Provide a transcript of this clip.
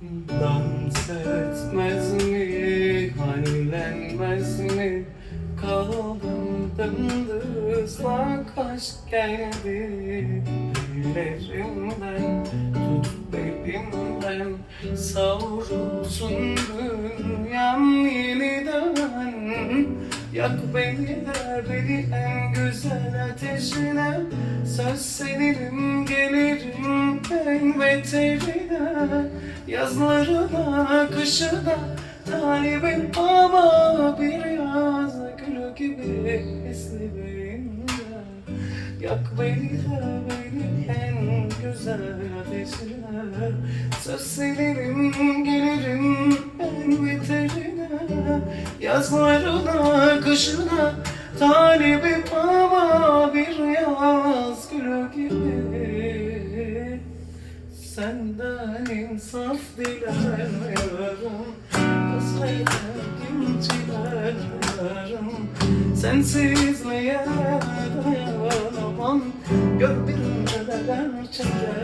Dans etmez mi, hanilenmez mi? Kaldım dımdızlak aşk geldi Ellerimden, tut belimden Savrulsun dünyam yeniden. Yak beni de beni en güzel ateşine Söz seninim gelirim en beterine Yazlarına kışına talibim ama bir yaz gülü gibi esniğinde Yak beni de beni en güzel ateşine. Söz seninim gelirim en beterine. Yazlarına kışına talibim ama bir yaz Senden insaf dilemiyorum Hasretim çilemiyorum Sensizliğe dayanamam Gör bir neler çeker